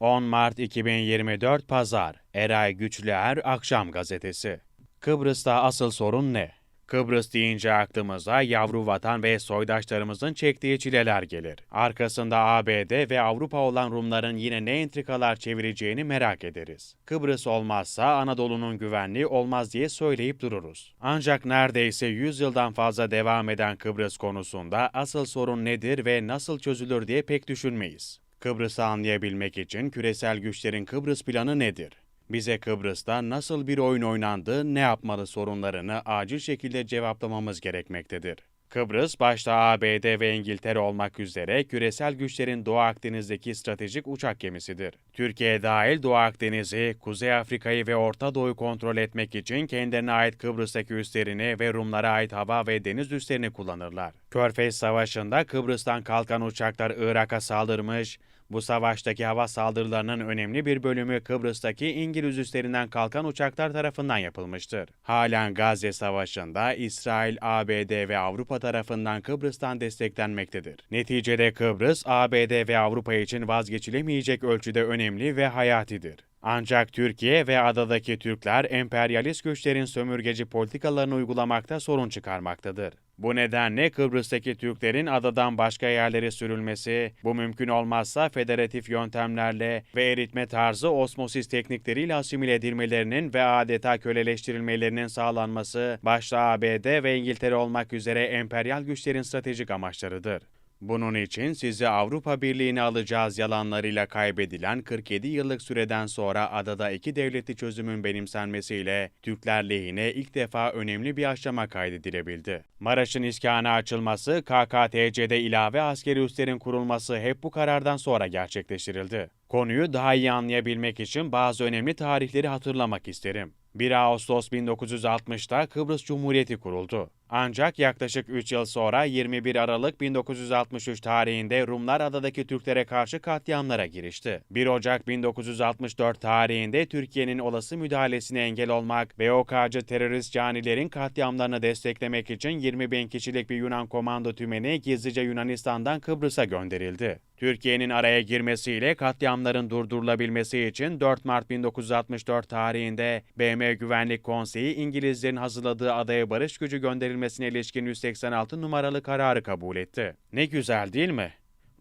10 Mart 2024 Pazar Eray Güçlüer Akşam Gazetesi Kıbrıs'ta asıl sorun ne? Kıbrıs deyince aklımıza yavru vatan ve soydaşlarımızın çektiği çileler gelir. Arkasında ABD ve Avrupa olan Rumların yine ne entrikalar çevireceğini merak ederiz. Kıbrıs olmazsa Anadolu'nun güvenliği olmaz diye söyleyip dururuz. Ancak neredeyse 100 yıldan fazla devam eden Kıbrıs konusunda asıl sorun nedir ve nasıl çözülür diye pek düşünmeyiz. Kıbrıs'ı anlayabilmek için küresel güçlerin Kıbrıs planı nedir? Bize Kıbrıs'ta nasıl bir oyun oynandı, ne yapmalı sorunlarını acil şekilde cevaplamamız gerekmektedir. Kıbrıs, başta ABD ve İngiltere olmak üzere küresel güçlerin Doğu Akdeniz'deki stratejik uçak gemisidir. Türkiye dahil Doğu Akdeniz'i, Kuzey Afrika'yı ve Orta Doğu'yu kontrol etmek için kendilerine ait Kıbrıs'taki üslerini ve Rumlara ait hava ve deniz üslerini kullanırlar. Körfez Savaşı'nda Kıbrıs'tan kalkan uçaklar Irak'a saldırmış, bu savaştaki hava saldırılarının önemli bir bölümü Kıbrıs'taki İngiliz üslerinden kalkan uçaklar tarafından yapılmıştır. Halen Gazze Savaşı'nda İsrail, ABD ve Avrupa tarafından Kıbrıs'tan desteklenmektedir. Neticede Kıbrıs, ABD ve Avrupa için vazgeçilemeyecek ölçüde önemli ve hayatidir. Ancak Türkiye ve adadaki Türkler emperyalist güçlerin sömürgeci politikalarını uygulamakta sorun çıkarmaktadır. Bu nedenle Kıbrıs'taki Türklerin adadan başka yerlere sürülmesi, bu mümkün olmazsa federatif yöntemlerle ve eritme tarzı osmosis teknikleriyle asimile edilmelerinin ve adeta köleleştirilmelerinin sağlanması, başta ABD ve İngiltere olmak üzere emperyal güçlerin stratejik amaçlarıdır. Bunun için sizi Avrupa Birliği'ne alacağız yalanlarıyla kaybedilen 47 yıllık süreden sonra adada iki devletli çözümün benimsenmesiyle Türkler lehine ilk defa önemli bir aşama kaydedilebildi. Maraş'ın iskana açılması, KKTC'de ilave askeri üslerin kurulması hep bu karardan sonra gerçekleştirildi. Konuyu daha iyi anlayabilmek için bazı önemli tarihleri hatırlamak isterim. 1 Ağustos 1960'da Kıbrıs Cumhuriyeti kuruldu. Ancak yaklaşık 3 yıl sonra 21 Aralık 1963 tarihinde Rumlar adadaki Türklere karşı katliamlara girişti. 1 Ocak 1964 tarihinde Türkiye'nin olası müdahalesine engel olmak ve OK'cı terörist canilerin katliamlarını desteklemek için 20 bin kişilik bir Yunan komando tümeni gizlice Yunanistan'dan Kıbrıs'a gönderildi. Türkiye'nin araya girmesiyle katliamların durdurulabilmesi için 4 Mart 1964 tarihinde BM Güvenlik Konseyi İngilizlerin hazırladığı adaya barış gücü gönderilmesine ilişkin 186 numaralı kararı kabul etti. Ne güzel değil mi?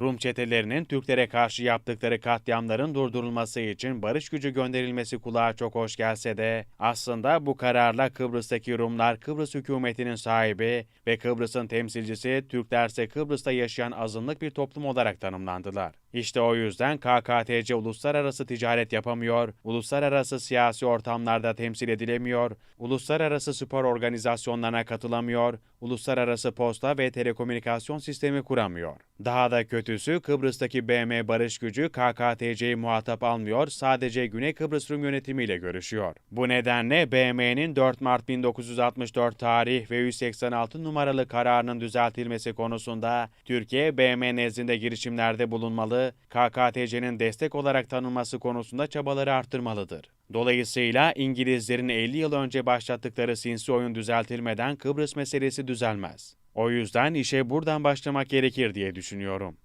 Rum çetelerinin Türklere karşı yaptıkları katliamların durdurulması için barış gücü gönderilmesi kulağa çok hoş gelse de aslında bu kararla Kıbrıs'taki Rumlar Kıbrıs hükümetinin sahibi ve Kıbrıs'ın temsilcisi Türklerse Kıbrıs'ta yaşayan azınlık bir toplum olarak tanımlandılar. İşte o yüzden KKTC uluslararası ticaret yapamıyor, uluslararası siyasi ortamlarda temsil edilemiyor, uluslararası spor organizasyonlarına katılamıyor, uluslararası posta ve telekomünikasyon sistemi kuramıyor. Daha da kötüsü Kıbrıs'taki BM barış gücü KKTC'yi muhatap almıyor, sadece Güney Kıbrıs Rum yönetimiyle görüşüyor. Bu nedenle BM'nin 4 Mart 1964 tarih ve 186 numaralı kararının düzeltilmesi konusunda Türkiye BM nezdinde girişimlerde bulunmalı, KKTC'nin destek olarak tanınması konusunda çabaları arttırmalıdır. Dolayısıyla İngilizlerin 50 yıl önce başlattıkları sinsi oyun düzeltilmeden Kıbrıs meselesi düzelmez. O yüzden işe buradan başlamak gerekir diye düşünüyorum.